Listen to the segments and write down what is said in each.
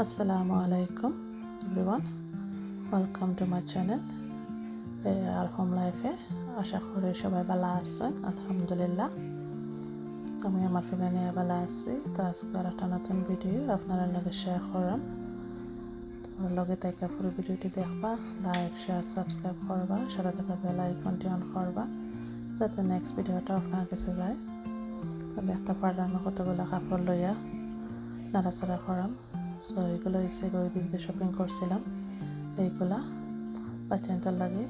আসসালামু আলাইকুম everyone welcome to my channel R home লাইফে আশা করি সবাই ভালো আছেন, আলহামদুলিল্লাহ। আমি আমার ফ্যামিলি নিয়ে ভালো আছি। তো আজকে আর একটা নতুন ভিডিও আপনারা লগে শেয়ার করলাম। লগে থেকে পুরো ভিডিওটি দেখবা লাইক শেয়ার সাবস্ক্রাইব করবা, সাথে থাকা বেল আইকনটি অন করবা, যাতে নেক্সট ভিডিওটা আপনার কাছে যায়। দেখতে পারলাম কতগুলো কাপড় লইয়া নাড়াচাড়া করাম সো এইগুলো এসে দিন যে শপিং করছিলাম। এইগুলা বাচ্চাদের লাগে।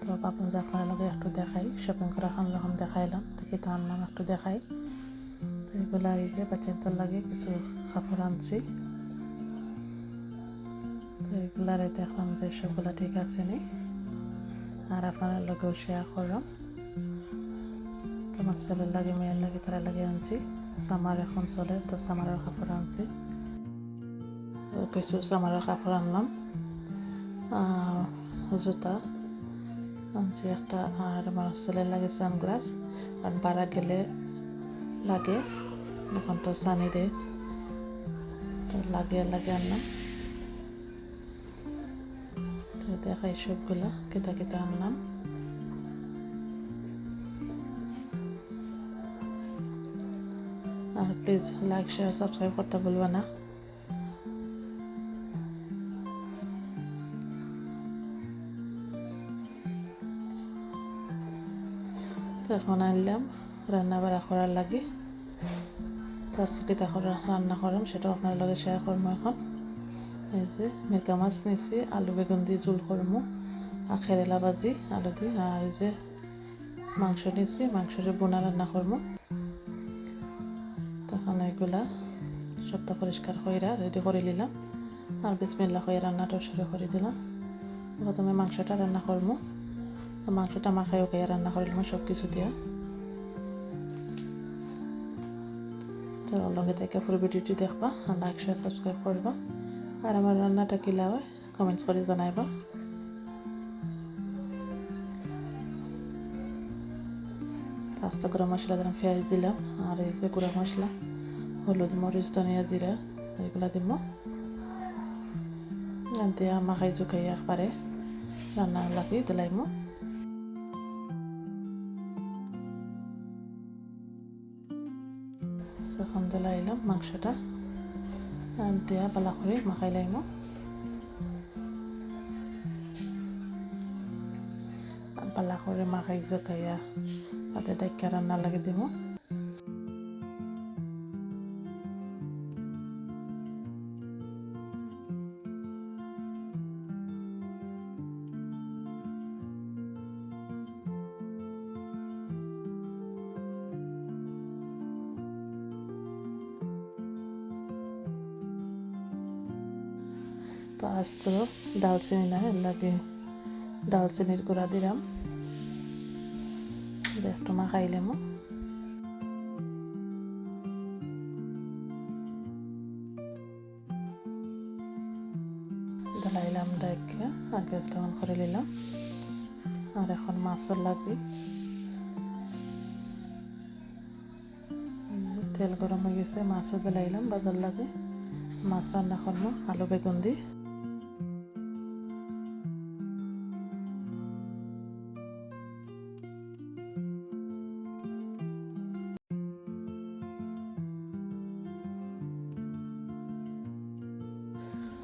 তো ভাবলাম যে আপনার লগে একটু দেখাই। শপিং করা খান যখন দেখাইলাম। তো কি তো আনলাম একটু দেখাই। তো এইগুলা এই যে বাচ্চাদের লাগে কিছু কাপড় আনছি। তো এইগুলারে দেখলাম যে সবগুলা ঠিক আছে নি। আর আপনার লগেও শেয়ার করলাম। তো আমার ছেলের লাগে, মেয়ের লাগে তারা লাগে আনছি। সামার এখন চলে, তো সামারের কাপড় আনছি। কিছু সামারের কাপড় আনলাম। জুতা, আনছি একটা, আর আমার ছেলের লাগে সানগ্লাস কারণ বাড়া গেলে লাগে এখন তো সানি রে তো লাগে লাগে আনলাম। তো দেখাই সবগুলা কেতা কেতা আনলাম। আর প্লিজ লাইক শেয়ার সাবস্ক্রাইব করতে ভুলবে না। তো এখন আনলাম, রান্না বাড়া করার লাগে। তার সুকিতা রান্না করাম, সেটাও আপনার লগে শেয়ার করব এখন। এই যে মেকা মাছ নিয়েছি আলু, বেগুন দিয়ে জোল করব আর খেরেলা ভাজি, আলু দিয়ে আর এই যে মাংস নিয়েছি মাংসের বোনা রান্না করব তখন এগুলা সবটা পরিষ্কার কইরা রেডি করে নিলাম। আর বিসমিল্লা হয়ে রান্নাটা শুরু করে দিলাম। প্রথমে মাংসটা রান্না করব মাংসটা মাখাই ওকে রান্না করলাম সব কিছু দিয়া। তো লগে থেকে পুরো ভিডিওটি দেখবা লাইক শেয়ার সাবস্ক্রাইব করবা, আর আমার রান্নাটা কিলা হয় কমেন্টস করে জানাইবা। লাস্ট গরম মশলা দিলাম, পেঁয়াজ দিলাম, আর এই যে গুঁড়া মশলা, হলুদ, মরিচ, ধনিয়া জিরা, এগুলা দিব দিয়া মাখাই জুকাই একবারে রান্না লাগি দিলাইমো। এখন দিলাইলাম মাংসটা দিয়া পালা করে মাখাই লাইমো পালা করে মাখাই জোকাইয়া তাতে ডাইকা রান্না লাগে দিব তো আজ তো ডালচিনি না লাগে ডালচিনির গুঁড়া দিলাম। একটু মাখাইলে মো দিলাইলাম ডাইকে আর গ্যাসটা অন করে নিলাম। আর এখন মাছও লাগি তেল গরম হয়ে গেছে, মাছও দিলাইলাম বাজার লাগে মাছ রান্না করব, আলু, বেগুন দিয়ে।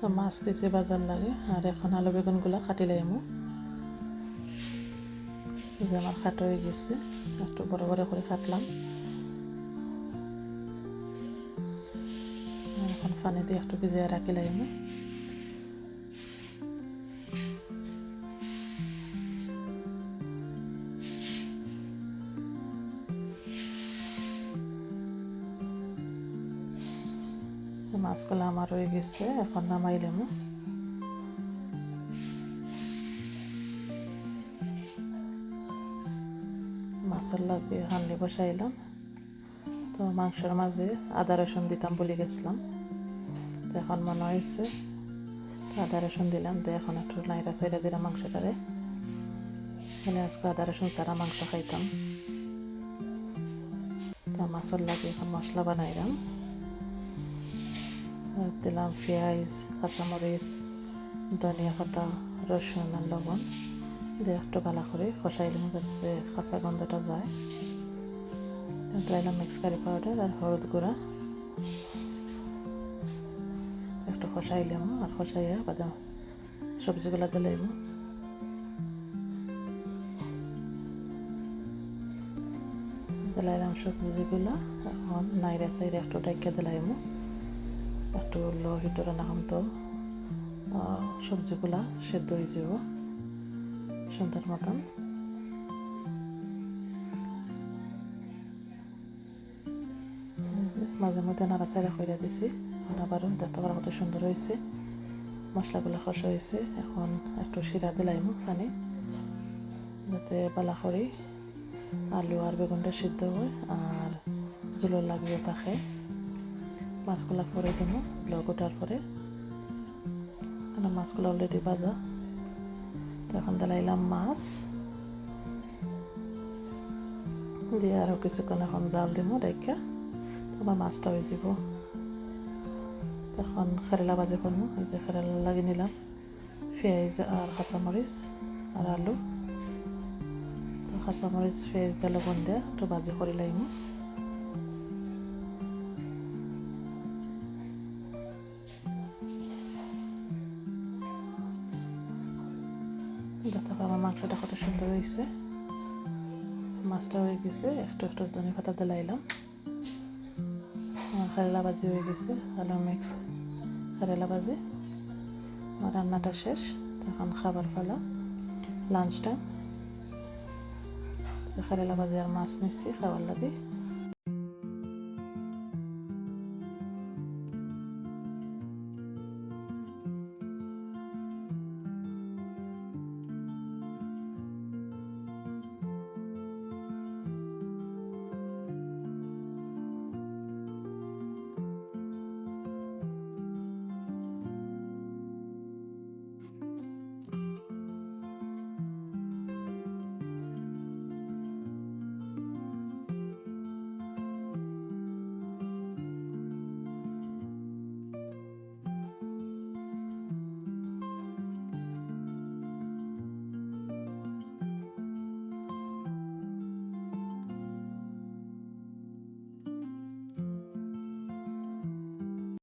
তো মাছ দিছে বাজার লাগে। আর এখন আলু বেগুনগুলো কাটি লাইমু এই যে আমার খাট হয়ে গেছে। একটু বড় বড় করে কাটলাম। এখন পানি দিয়ে একটু ভিজিয়ে রাখি মাছগুলো আমার হয়ে গেছে, এখন নামাইলাম মাছের লাগে হান্ডি বসাইলাম। তো মাংসের মাঝে আদা রসুন দিতাম বলে গেছিলাম। তো এখন মনে হয়েছে আদা রসুন দিলাম তো এখন একটু নাইরা চাইরা দিলাম মাংসটারে। তাহলে আজকে আদা রসুন ছাড়া মাংস খাইতাম। তো মাছের লাগে এখন মশলা বানাইলাম। দিলাম পেঁয়াজ কাঁচামরিচ, ধনিয়া পাতা, রসুন আর লবণ দিয়ে একটু ভালো করে কষাইলাম যাতে কাঁচা গন্ধটা যায়। দিলাম মিক্স কারি পাউডার আর হলুদ গুঁড়া। একটু কষাইলাম আর কষাইয়া বাদাম সবজিগুলা দিলাম দিলাইলাম সবজিগুলা। এখন নাইরা চাইরে একটু ডাইকা দিলাইম একটু লো হিটে রান্না হম তো সবজিগুলা সেদ্ধ হয়ে যাব। সুন্দর মতন। মাঝে মধ্যে নাড়াচাড়া করে দিছি। এখন আবারও দেখতে পারা কত সুন্দর হয়েছে। মশলাগুলো খস হয়েছে। এখন একটু শিরা দিলাইমু পানি যাতে বালা করে আলু আর বেগুনটা সিদ্ধ হয় আর জুলোর লাগিয়ে থাকে মাছগুলা পরে দিব ব্লগ ওঠার পরে কারণ মাছগুলো অলরেডি ভাজা। তো এখন দিলাইলাম মাছ। দিয়ে আরও কিছুক্ষণ এখন জাল দিব ডাইকা আমার মাছটা হয়ে যাব। তখন খেরেলা ভাজি করব এই যে খেরেলা লাগিয়ে নিলাম। পেঁয়াজ আর কাঁচামরিচ আর আলু। তো কাঁচামরিচ পেঁয়াজ দিয়ে লবণ দিয়ে একটু ভাজি করে লাইম দেখতে আমার মাংসটা কত সুন্দর হয়েছে। মাছটা হয়ে গেছে, একটু একটু ধনে পাতা দিলাইলাম। আমার ভাজি হয়ে গেছে, আলু মিক্স কারেলা ভাজি। আমার রান্নাটা শেষ, তখন খাবার ফেলা লাঞ্চ টাইম কারেলা ভাজি আর মাছ নিচ্ছি খাবার লাগে।